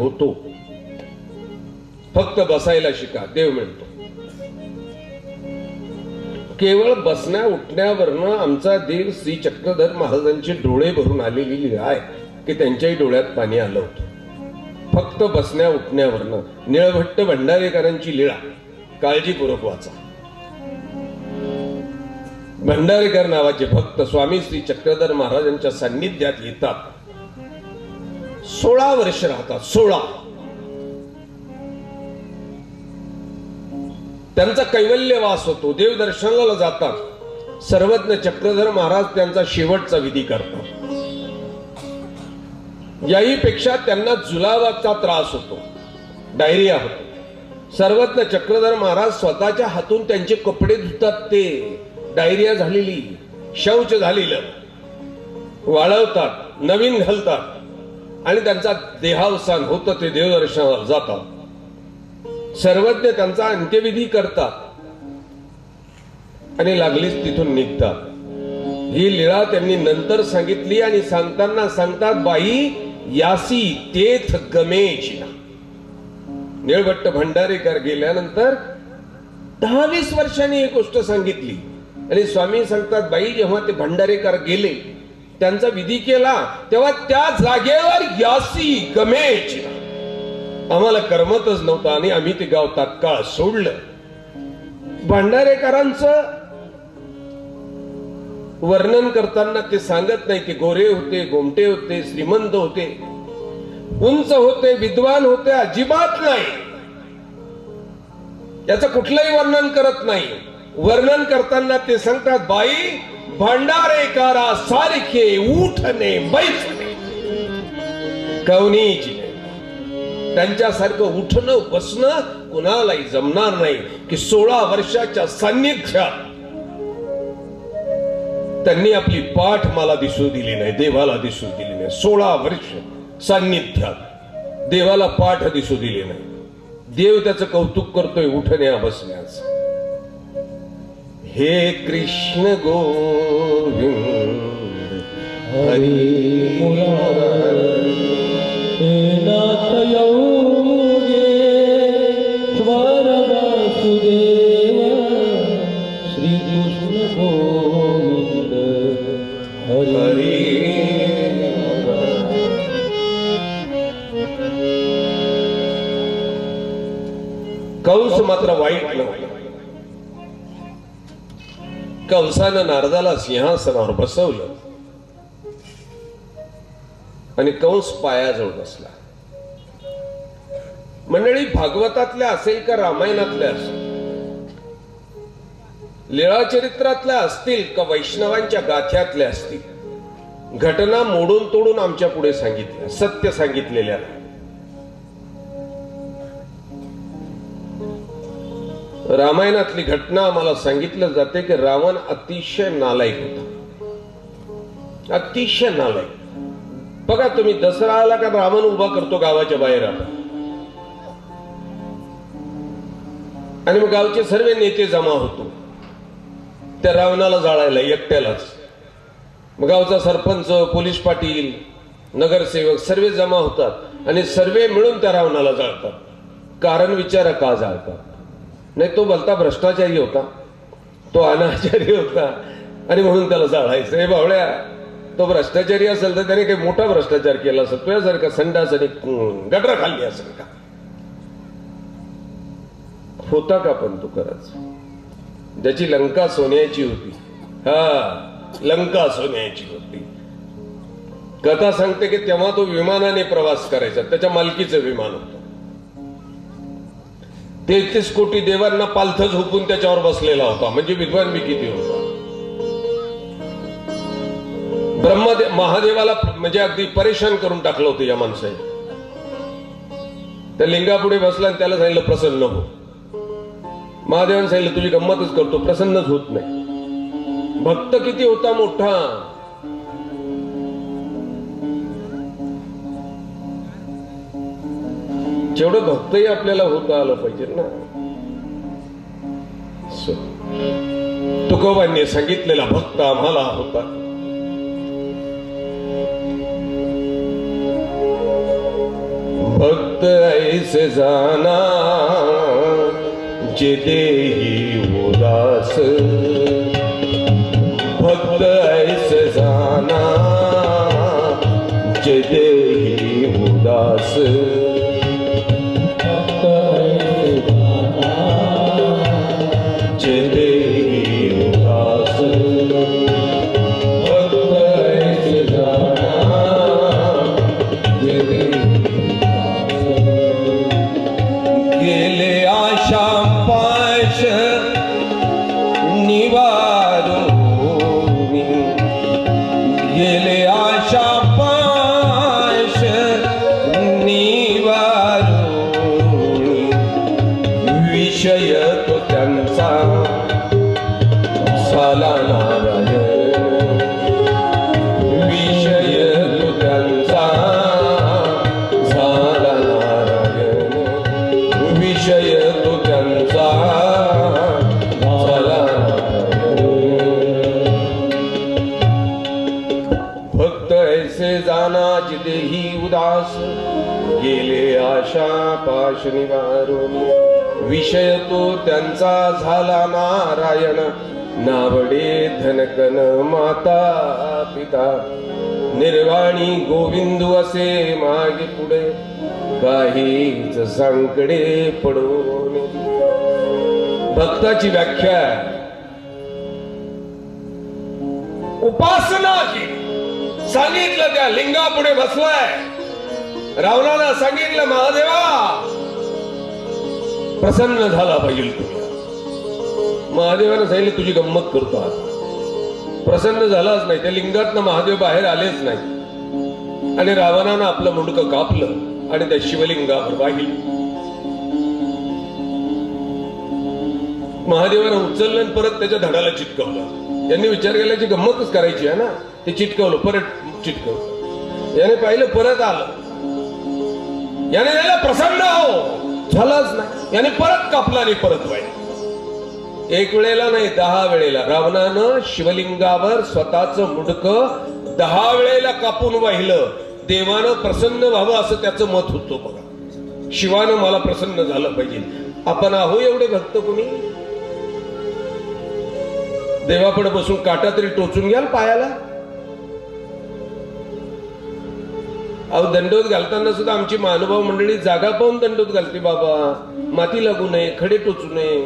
होतो. फक्त बसायला शिका देव मिळतो केवळ बसण्या उठण्यावरनं आमचा देव श्री चक्रधर महाराजांचे डोळे भरून आलेली लीळा आहे की त्यांच्याही डोळ्यात पाणी आलं होतं. फक्त बसण्या उठण्यावरनं निळभट्ट भंडारेकरांची लीळा काळजीपूर्वक वाचा. भंडारेकर नावाचे भक्त स्वामी श्री चक्रधर महाराजांच्या सान्निध्यात येतात. सोळा वर्ष राहतात सोळा. त्यांचा कैवल्यवास होतो देवदर्शनाला जातात. सर्वज्ञ चक्रधर महाराज त्यांचा शेवटचा विधी करतात. याही पेक्षा त्यांना जुलाबाचा त्रास होतो डायरिया होतो. सर्वज्ञ चक्रधर महाराज स्वतःच्या हातून त्यांचे कपडे धुतात ते डायरिया झालेली शौच झालेलं वाळवतात नवीन घालतात. आणि त्यांचा देहावसान होतं ते देवदर्शनावर जातात. सर्वज्ञ त्यांचा अंत्यविधी करतात. आणि लागलीच तिथून निघतात. ही लीळा त्यांनी नंतर सांगितली आणि सांगताना सांगतात बाई यासी तेथ गमेची निळभट्ट भंडारेकर गेल्यानंतर दहा वीस वर्षांनी ही गोष्ट सांगितली. आणि स्वामी सांगतात बाई जेव्हा ते भंडारेकर गेले त्यांचा विधी केला तेव्हा त्या जागेवर यासी गमेची आम्हाला करमतच नव्हतं आणि आम्ही ते गाव तात्काळ सोडलं. भांडारेकरांचं वर्णन करताना ते सांगत नाही ते गोरे होते गोमटे होते श्रीमंत होते. उंच होते विद्वान होते अजिबात नाही. याचं कुठलंही वर्णन करत नाही. वर्णन करताना ते सांगतात बाई भंडारेकारा सारखे उठणे बैठणे कवनीची त्यांच्यासारखं उठणं बसणं कुणालाही जमणार नाही की सोळा वर्षाच्या सान्निध्यात त्यांनी आपली पाठ मला दिसू दिली नाही देवाला दिसू दिली नाही. सोळा वर्ष सान्निध्यात देवाला पाठ दिसू दिली नाही. देव त्याचं कौतुक करतोय उठण्या बसण्याचं. હે કૃષ્ણ ગોવિંદ. હરિ કૌશ માત્ર વાઈટ નો. कंसानं नारदाला सिंहासनावर बसवलं. आणि कंस पायाजवळ बसला. मंडळी भागवतातल्या असेल का रामायणातल्या असेल? लीळाचरित्रातल्या असतील का वैष्णवांच्या गाथ्यातल्या असतील? घटना मोडून तोडून आमच्या पुढे सांगितल्या सत्य सांगितलेल्या रामायणातली घटना आम्हाला सांगितलं जाते की रावण अतिशय नालायक होता. अतिशय नालायक. बघा तुम्ही दसरा आला का रावण उभा करतो गावाच्या बाहेर आता आणि मग गावचे सर्व नेते जमा होतो. त्या रावणाला जाळायला एकट्यालाच. मग गावचा सरपंच पोलीस पाटील नगरसेवक सर्व जमा होतात आणि सर्वे मिळून त्या रावणाला जाळतात. कारण विचारा का जाळतात नाही तो भलता भ्रष्टाचारी होता. तो अनाचारी होता. आणि म्हणून त्याला जाळायचं. हे बावळ्या तो भ्रष्टाचारी असेल तर त्याने काही मोठा भ्रष्टाचार केला असेल तुझ्यासारखा संडास आणि गटर खाल्ली असेल का? होता का पण तू खरंच? ज्याची लंका सोन्याची होती. हा लंका सोन्याची होती. कथा सांगते की तेव्हा तो विमानाने प्रवास करायचा. त्याच्या मालकीचं विमान होतं. तेहतीस कोटी देवांना पालथच हुकून त्याच्यावर बसलेला होता. म्हणजे विद्वान मी किती होता? ब्रह्मदे महादेवाला म्हणजे अगदी परेशान करून टाकलं होतं या माणसाने. त्या लिंगापुढे बसला आणि त्याला सांगितलं प्रसन्न हो. महादेवाने सांगितलं तुझी गंमतच करतो प्रसन्नच होत नाही. भक्त किती होता मोठा? जेवढं भक्तही आपल्याला होता आलं पाहिजे ना. तुकोबांनी सांगितलेला भक्त आम्हाला होता. भक्त ऐसे जाना जे देही उदास. निवारून विषय तो त्यांचा झाला नारायण. नावडे धनकन माता पिता. निर्वाणी गोविंदू असे मागे पुढे. काहीच सांकडे पडून. भक्ताची व्याख्या. उपासना केली सांगितलं त्या लिंगा पुढे बसलाय. रावणाला सांगितलं महादेवा प्रसन्न झाला पाहिजे तुम्ही. महादेवानं सांगितलं तुझी गंमत करतो आज प्रसन्न झालाच नाही. त्या लिंगातनं महादेव बाहेर आलेच नाही. आणि रावणानं आपलं मुंडकं कापलं आणि त्या शिवलिंगावर वाहिलं. महादेवानं उचललं आणि परत त्याच्या धडाला चिटकवलं. त्यांनी विचार केला की गंमतच करायची आहे ना? ते चिटकवलं परत चिटकवलं. याने पाहिलं परत आलं. याने त्याला प्रसन्न हो झालाच नाही. याने परत कापला आणि परत वाईट. एक वेळेला नाही दहा वेळेला. रावणानं शिवलिंगावर स्वतःच मुडक दहा वेळेला कापून वाहिलं. देवानं प्रसन्न व्हावं असं त्याचं मत होतं बघा. शिवानं मला प्रसन्न झालं पाहिजे. आपण आहो एवढे भक्त कोणी? देवापुढे बसून काटा तरी टोचून घ्याल पायाला? अहो दंडोत घालताना सुद्धा आमची महानुभाव मंडळी जागा पाहून दंडोत घालते बाबा. माती लागू नये खडे टोचू नये.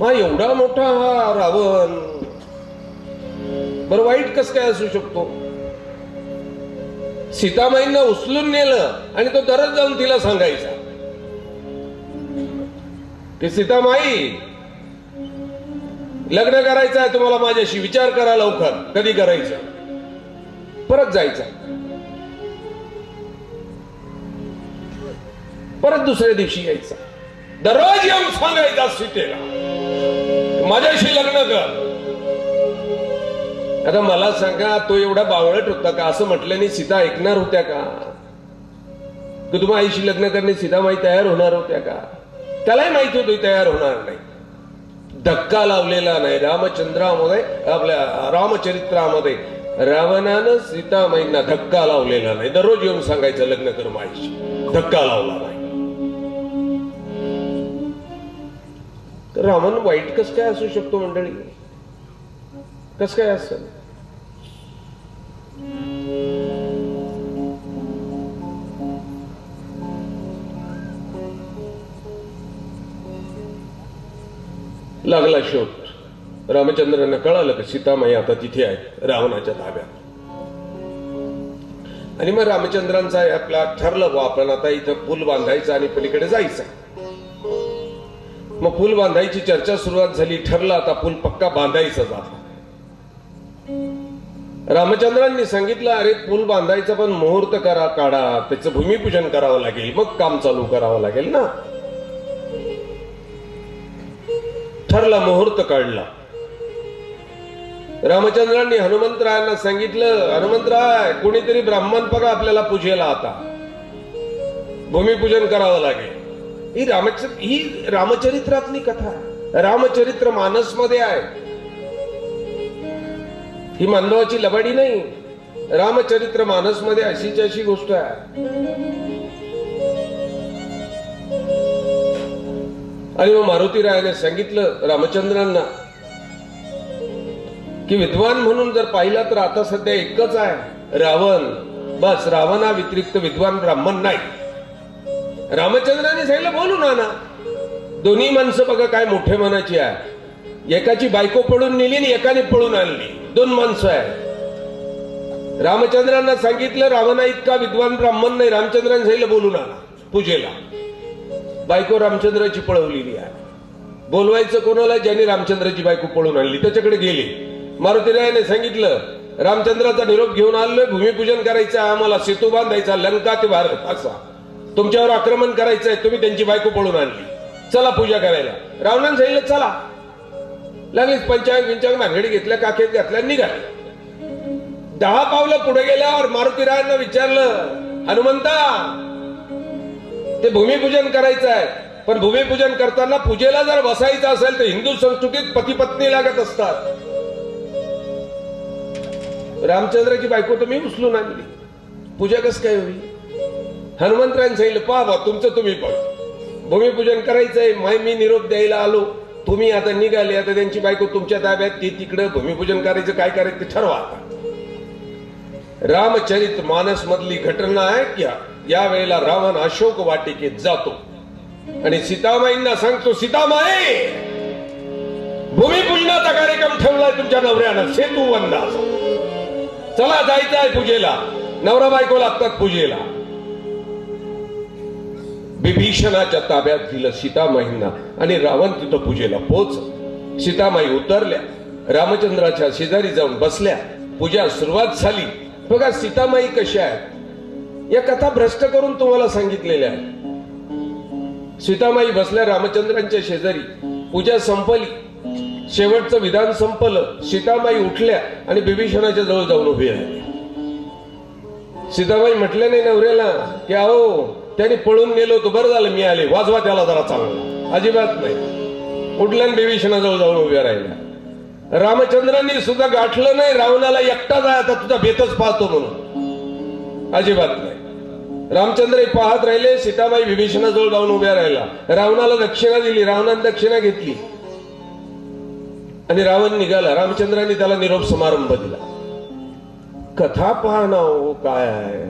हा एवढा मोठा हा रावण. बरं वाईट कस काय असू शकतो? सीतामाईंना उचलून नेलं आणि तो दरच जाऊन तिला सांगायचा. की सीतामाई लग्न करायचं आहे तुम्हाला माझ्याशी विचार करा लवकर. कधी करायचं? परत जायचं. परत दुसऱ्या दिवशी यायचा. दररोज येऊन सांगायचा सीतेला. माझ्याशी लग्न कर. आता मला सांगा तो एवढा बावळट होता का? असं म्हटल्याने सीता ऐकणार होत्या का? की तुम्हा आईशी लग्न करणे सीतामाई तयार होणार होत्या का? त्यालाही माहीत होतं तयार होणार नाही. धक्का लावलेला नाही. रामचंद्रामध्ये आपल्या रामचरित्रामध्ये रावणानं सीतामाईंना धक्का लावलेला नाही. दररोज येऊन सांगायचं लग्न कर माईशी. धक्का लावला नाही. तर रावण वाईट कस काय असू शकतो मंडळी? कस काय असं लागला शोध. रामचंद्रांना कळालं की सीतामाई आता तिथे आहे रावणाच्या ताब्यात. आणि मग रामचंद्रांचा आपला ठरलं बा आपण आता इथं पूल बांधायचा आणि पलीकडे जायचं. मग पूल बांधायची चर्चा सुरुवात झाली ठरलं आता पूल पक्का बांधायचा जाता रामचंद्रांनी सांगितलं अरे पूल बांधायचा पण मुहूर्त करा काढा त्याचं भूमिपूजन करावं लागेल मग काम चालू करावं लागेल ना. ठरला मुहूर्त काढला. रामचंद्रांनी हनुमंतरायांना सांगितलं हनुमंतराय कोणीतरी ब्राह्मण पगा आपल्याला पूजेला आता. भूमिपूजन करावं लागेल. ही रामचंद्र ही रामचरित्रातली कथा रामचरित्र मानसमध्ये आहे. ही मानवाची लबाडी नाही. रामचरित्र मानसमध्ये अशीच अशी गोष्ट आहे. आणि मग मारुती रायाने सांगितलं रामचंद्रांना की विद्वान म्हणून जर पाहिला तर आता सध्या एकच आहे. रावण. बस रावणा व्यतिरिक्त विद्वान ब्राह्मण नाही. रामचंद्राने सांगितलं बोलू ना ना दोन्ही माणसं बघा काय मोठे मनाची आहे. एकाची बायको पळून नेली आणि एकाने पळून आणली. दोन माणसं आहे रामचंद्रांना सांगितलं रावणा इतका विद्वान ब्राह्मण नाही. रामचंद्राने सांगितलं बोलू ना पूजेला. बायको रामचंद्राची पळवलेली आहे. बोलवायचं कोणाला? ज्याने रामचंद्राची बायको पळून आणली. त्याच्याकडे गेले. मारुतीरायाने सांगितलं रामचंद्राचा निरोप घेऊन आलोय भूमिपूजन करायचं आहे आम्हाला सेतू बांधायचा लंका ते भारत असा. तुमच्यावर आक्रमण करायचं आहे तुम्ही त्यांची बायको पळून आणली. चला पूजा करायला. रावणाने सांगितलं चला. लागलीच पंचांग विंचांग भानगडी घेतल्या काखेत घातल्या निघाले. दहा पावलं पुढे गेल्यावर मारुतीरायांना विचारलं हनुमंता ते भूमिपूजन करायचं आहे पण भूमिपूजन करताना पूजेला जर बसायचं असेल तर हिंदू संस्कृतीत पती पत्नी लागत असतात. रामचंद्राची बायको तर मी उचलून आणली. पूजा कस काय होईल? हनुमंतरायन सांगितलं पहा बा तुमचं तुम्ही पण. भूमिपूजन करायचंय माय मी निरोप द्यायला आलो. तुम्ही आता निघाले आता त्यांची बायको तुमच्या ताब्यात ती तिकडं भूमिपूजन करायचं काय करायचं ते ठरवा आता. रामचरित मानस मधली घटना आहे की या वेळेला रावण अशोक वाटिकेत जातो. आणि सीतामाईंना सांगतो सीतामाई भूमिपूजनाचा कार्यक्रम ठेवलाय तुमच्या नवऱ्यानं सेतू वंदाचा चला जायचं आहे पूजेला. नवरा बायको लागतात पूजेला. विभीषणाच्या ताब्यात दिलं सीतामाईंना आणि रावण तिथं पूजेला पोच सीतामाई उतरल्या. रामचंद्राच्या शेजारी जाऊन बसल्या. पूजा सुरुवात झाली. बघा सीतामाई कशा आहेत. या कथा भ्रष्ट करून तुम्हाला सांगितलेल्या आहेत. सीतामाई बसल्या रामचंद्रांच्या शेजारी. पूजा संपली. शेवटचं विधान संपलं सीतामाई उठल्या आणि बिभीषणाच्या जवळ जाऊन उभी राहिल्या सीताबाई म्हटल्या नाही नवऱ्याला की अहो त्याने पळून गेलो होतो बरं झालं मी आले. वाजवा त्याला जरा चांगला. अजिबात नाही. उठल्या आणि बिभीषणाजवळ जाऊन उभ्या राहिल्या. रामचंद्रांनी सुद्धा गाठलं नाही रावणाला एकटा जाय आता तुझा बेतच पाहतो म्हणून. अजिबात नाही. रामचंद्र पाहत राहिले सीताबाई विभीषणाजवळ जाऊन उभ्या राहिला रावणाला दक्षिणा दिली रावणाने दक्षिणा घेतली. आणि रावण निघाला. रामचंद्रांनी त्याला निरोप समारंभ दिला. कथा पाहणं हो काय आहे?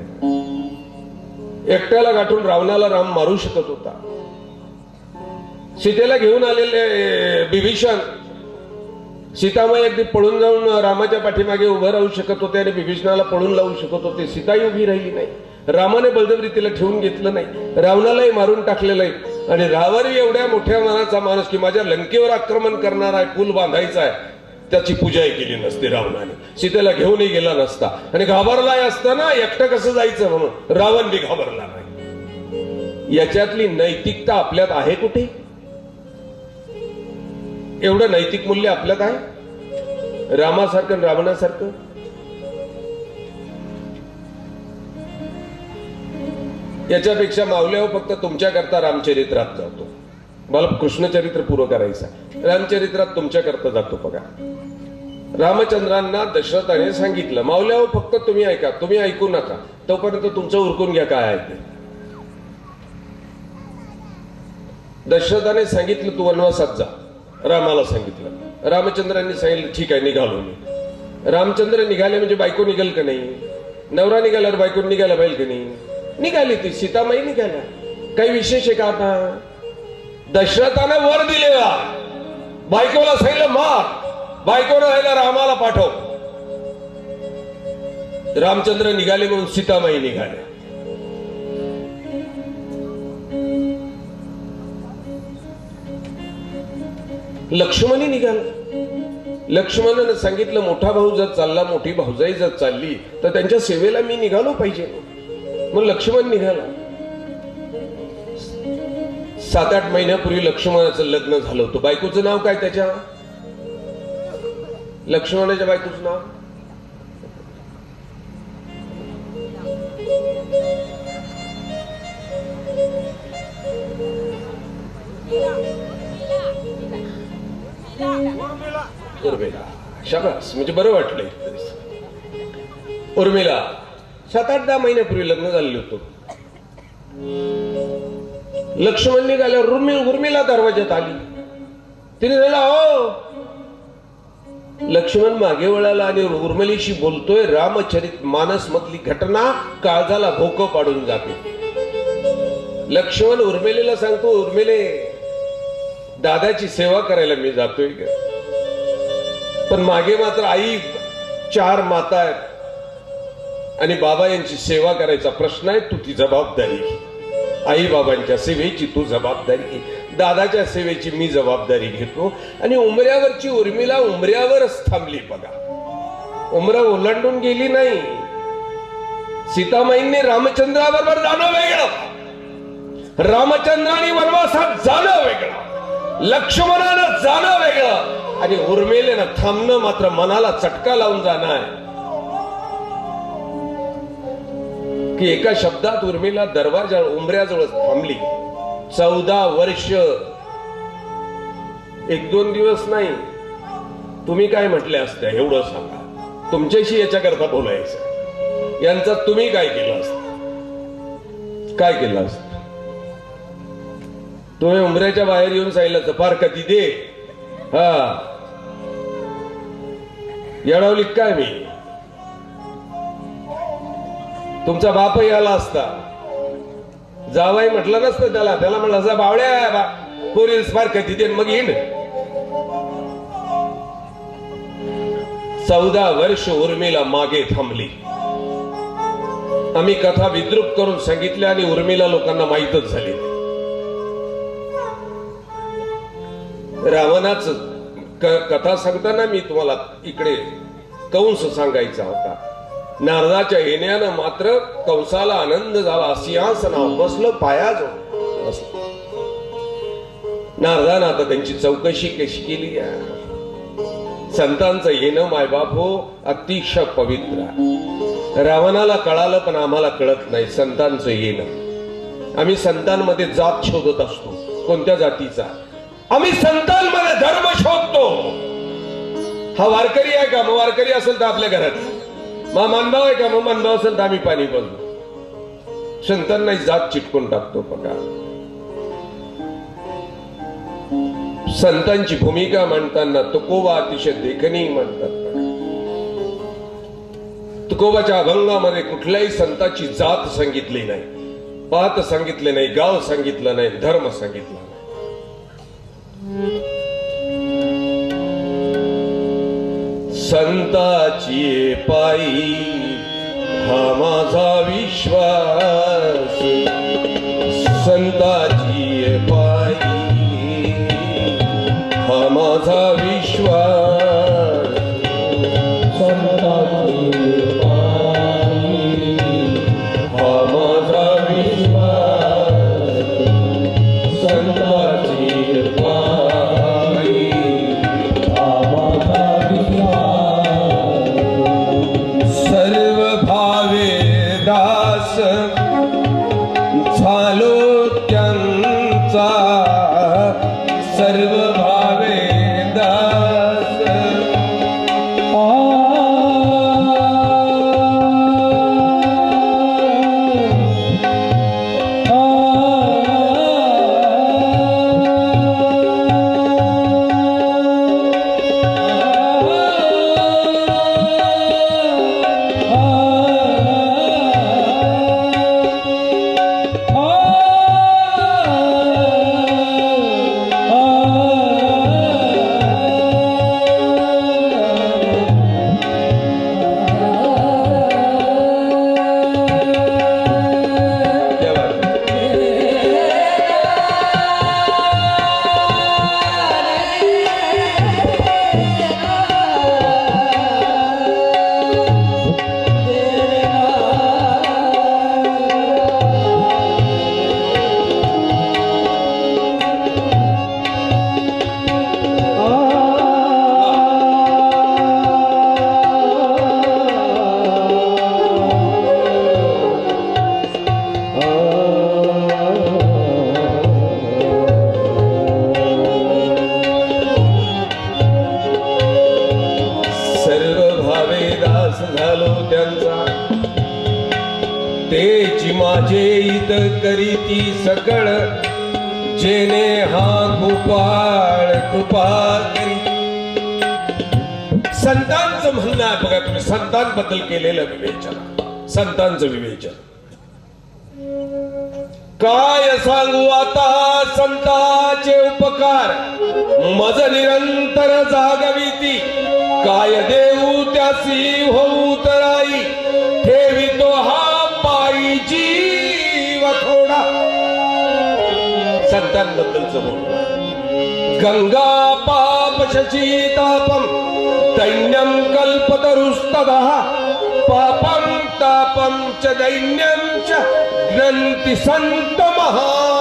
एकट्याला गाठून रावणाला राम मारू शकत होता. सीतेला घेऊन आलेले बिभीषण सीतामय अगदी पळून जाऊन रामाच्या पाठीमागे उभं राहू शकत होते आणि बिभीषणाला पळून लावू शकत होते. सीताही उभी राहिली नाही. रामाने बलदबरी तिला ठेवून घेतलं नाही. रावणालाही मारून टाकलेलं आहे. आणि रावरी एवढ्या मोठ्या मनाचा माणूस की माझ्या लंकेवर आक्रमण करणार आहे पूल बांधायचा आहे त्याची पूजाही केली नसते रावणाने. सीतेला घेऊनही गेला नसता. आणि घाबरलाय असताना एकटं कसं जायचं म्हणून रावण बी घाबरला नाही. याच्यातली नैतिकता आपल्यात आहे कुठे? एवढं नैतिक मूल्य आपल्यात आहे? रामासारखं रावणासारखं? याच्यापेक्षा मावल्यावर फक्त तुमच्याकरता रामचरित्रात जातो. मला कृष्णचरित्र पूर्ण करायचं आहे. रामचरित्रात तुमच्याकरता जातो बघा. रामचंद्रांना दशरथाने सांगितलं मावल्यावर फक्त तुम्ही ऐका तुम्ही ऐकू नका. तोपर्यंत तुमचं उरकून घ्या काय ऐकते दशरथाने सांगितलं तू वनवासात जा. रामाला सांगितलं. रामचंद्रांनी सांगितलं ठीक आहे निघालो मी. रामचंद्र निघाले म्हणजे बायको निघाल का नाही? नवरा निघाल्यावर बायको निघायला पाहिजे का नाही? निघाली ती सीतामाई निघाल्या. काही विशेष आहे का आता? दशरथानं वर दिलेला बायकोला सांगितलं मार बायकोनं राहिला रामाला पाठव. रामचंद्र निघाले म्हणून सीतामाई निघाल्या. लक्ष्मणी निघाला लक्ष्मणानं सांगितलं मोठा भाऊ जर चालला मोठी भाऊजाई जर चालली तर त्यांच्या सेवेला मी निघालो पाहिजे. मग लक्ष्मण निघाला. सात आठ महिन्यापूर्वी लक्ष्मणाचं लग्न झालं होतं. बायकोचं नाव काय त्याच्या? लक्ष्मणाच्या बायकोचं नाव? उर्मिला. शाबास. म्हणजे बरं वाटलंय उर्मिला. सात आठ दहा महिन्यापूर्वी लग्न झालेलं होतं. लक्ष्मण निघाल्यावर उर्मी उर्मिला दरवाज्यात आली. तिने झाला हो लक्ष्मण मागे वळाला आणि उर्मिलीशी बोलतोय रामचरित मानस मधली घटना काळजाला भोकं पाडून जाते. लक्ष्मण उर्मिलेला सांगतो उर्मिले दादाची सेवा करायला मी जातोय का पण मागे मात्र आई चार माता आहेत. आणि बाबा यांची सेवा करायचा प्रश्न आहे तू ती जबाबदारी घे. आई बाबांच्या सेवेची तू जबाबदारी घे. दादाच्या सेवेची मी जबाबदारी घेतो. आणि उमऱ्यावरची उर्मिला उमऱ्यावरच थांबली बघा. उमरा ओलांडून गेली नाही. सीतामाईंनी रामचंद्राबरोबर जाणं वेगळं. रामचंद्राने वनवासात जाणं वेगळं. लक्ष्मणानं जाणं वेगळं. आणि उर्मिलेनं थांबणं मात्र मनाला चटका लावून जाणं आहे. की एका शब्दात उर्मिला दरवाजा उमऱ्याजवळ थांबली. चौदा वर्ष. एक दोन दिवस नाही. तुम्ही काय म्हटले असते? एवढं सांगा. तुमच्याशी याच्याकरता बोलायचं. यांचा तुम्ही काय केलं असत? काय केलं असत? तुम्ही उमऱ्याच्या बाहेर येऊन सांगितलं फार कधी दे. हा. येणावली काय मी? तुमचा बापही आला असता. जावाई म्हटलं नसतं त्याला. त्याला म्हटलं असं बावड्या बा पोरील फार कधी मग येईन. चौदा वर्ष उर्मिला मागे थांबली. आम्ही कथा विद्रुप करून सांगितल्या आणि उर्मिला लोकांना माहीतच झाली. रावणाच कथा सांगताना मी तुम्हाला इकडे कंस सांगायचा होता. नारदाच्या येण्यानं मात्र कंसाला आनंद झाला. सिंहासनावर बसलं पायाज बसलं. नारदानं आता त्यांची चौकशी कशी केली? संतांचं येणं मायबाप हो अतिशय पवित्र रावणाला कळालं पण आम्हाला कळत नाही संतांचं येणं. आम्ही संतांमध्ये जात शोधत असतो कोणत्या जातीचा? आम्ही संतांमध्ये धर्म शोधतो. हा वारकरी आहे का? मग वारकरी असेल तर आपल्या घरात. मग मानभाव आहे का? मग मानभाव असेल तर आम्ही पाणी बोलतो संतांना जात चिटकून टाकतो बघा संतांची भूमिका म्हणताना तुकोबा अतिशय देखणी म्हणतात. तुकोबाच्या अभंगामध्ये कुठल्याही संताची जात सांगितली नाही. पात सांगितले नाही गाव सांगितलं नाही धर्म सांगितलं संताची पायी हा माझा विश्वास. संताची पायी ध्यास घालो त्यांचा. ते माझे इत करीती सकळ. जेने हा गोपाळ कृपा करी. संतांचं म्हणणं आहे बघा तुम्ही संतांबद्दल केलेलं विवेचन. संतांचं विवेचन. काय सांगू आता संताचे उपकार? मज निरंतर जागविती. काय देऊ त्यासी होऊ तराई? ठेवितो हा पायी जीव थोडा. संतांबद्दलच बोल गंगा पाप शशीतापम दैन्यम कल्पतरुस्तदः. पापम तापम च दैन्यम च ग्रंथि संत महा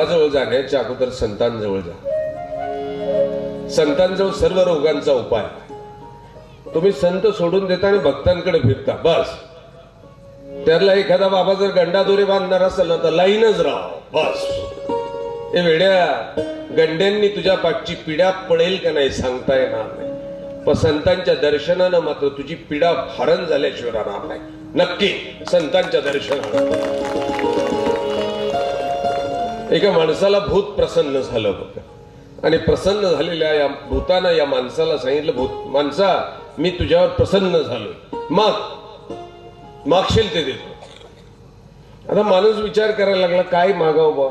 देवाजवळ जाण्याच्या अगोदर संतांजवळ जा. संतांजवळ सर्व रोगांचा उपाय. तुम्ही संत सोडून देता आणि भक्तांकडे फिरता बस. त्याला एखादा बाबा जर गंडादोरे बांधणार असेल ना तर लाईनच राहा बस. हे वेड्या गंड्यांनी तुझ्या पाठची पिढ्या पडेल का नाही सांगता येणार नाही. पण संतांच्या दर्शनानं मात्र तुझी पिढा भारण झाल्याशिवाय राहणार नाही. नक्की संतांच्या दर्शनानं. एका माणसाला भूत प्रसन्न झालं होतं आणि प्रसन्न झालेल्या या भूतानं या माणसाला सांगितलं भूत माणसा मी तुझ्यावर प्रसन्न झालो मग मागशील ते देतो. आता माणूस विचार करायला लागला काय मागाव बा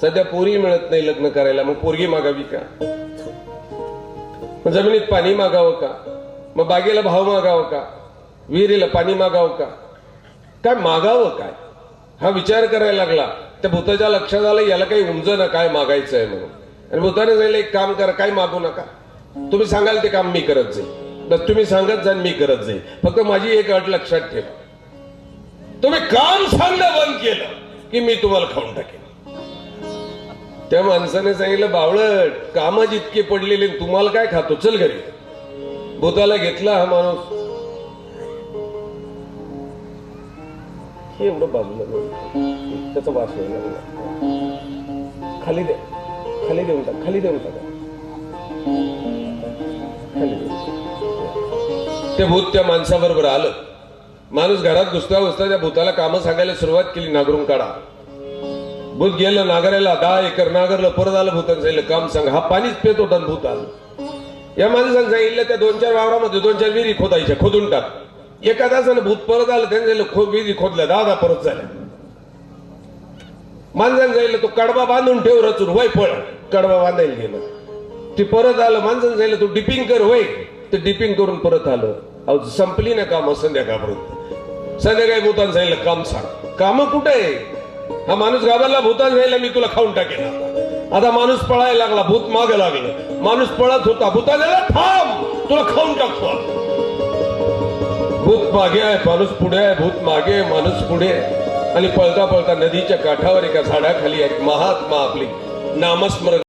सध्या पोरी मिळत नाही लग्न करायला मग पोरगी मागावी का? मग जमिनीत पाणी मागावं का? मग बागेला भाव मागावं का? विहिरीला पाणी मागावं का? काय मागावं काय? हा विचार करायला लागला. त्या भूताच्या लक्षात आलं याला काही उमज ना काय मागायचं आहे म्हणून. आणि भूताने सांगितलं एक काम करा काय मागू नका. तुम्ही सांगाल ते काम मी करत जाईल बस तुम्ही सांगत जाईल मी करत जाईल फक्त माझी एक अट लक्षात ठेवा. तुम्ही काम सांगणं बंद केलं की मी तुम्हाला खाऊन टाकेन. त्या माणसाने सांगितलं बावळट कामं जितकी पडलेले तुम्हाला काय खातो? चल घरी. भूताला घेतला हा माणूस. हे एवढं बाजूला नेऊन त्याचा वास व्हायला लागला. खाली दे. खाली देऊन टाक. खाली देऊन टाका. खाली देऊन ते भूत त्या माणसाबरोबर आलं. माणूस घरात घुसता घुसता त्या भूताला कामं सांगायला सुरुवात केली. नागरून काढा. भूत गेलं नागरायला दहा एकर नागरलं परत आलं भूतानं सांगितलं काम सांग. हा पाणीच पेत होता भूत आलं. या माणसानं सांगितलं त्या दोन चार वावरामध्ये दोन चार विहिरी खोदायच्या. खोदून टाक. एका तासानं भूत परत आलं त्यांनी विधी खो खोदल्या दहा दहा परत झाल्या. माणसानं जायला तो कडबा बांधून ठेव रचून वय पळ. कडबा बांधायला गेलं. ती परत आलं माणसानं जायला तू डिपिंग कर वय. ते डिपिंग करून परत आलं. अहो संपली ना काम संध्याकाळपर्यंत. संध्याकाळी भूतान जायला काम सांग. काम कुठे आहे? हा माणूस घाबरला भूतान जायला मी तुला खाऊन टाकेन. आता माणूस पळायला लागला भूत माग लागलं. माणूस पळत होता भूतान थांब तुला खाऊन टाकतो. आता." भूत मागे आहे माणूस पुढे आहे भूत मागे माणूस पुढे आणि पळता पळता नदीच्या काठावर एका झाडाखाली एक महात्मा आपली नामस्मरण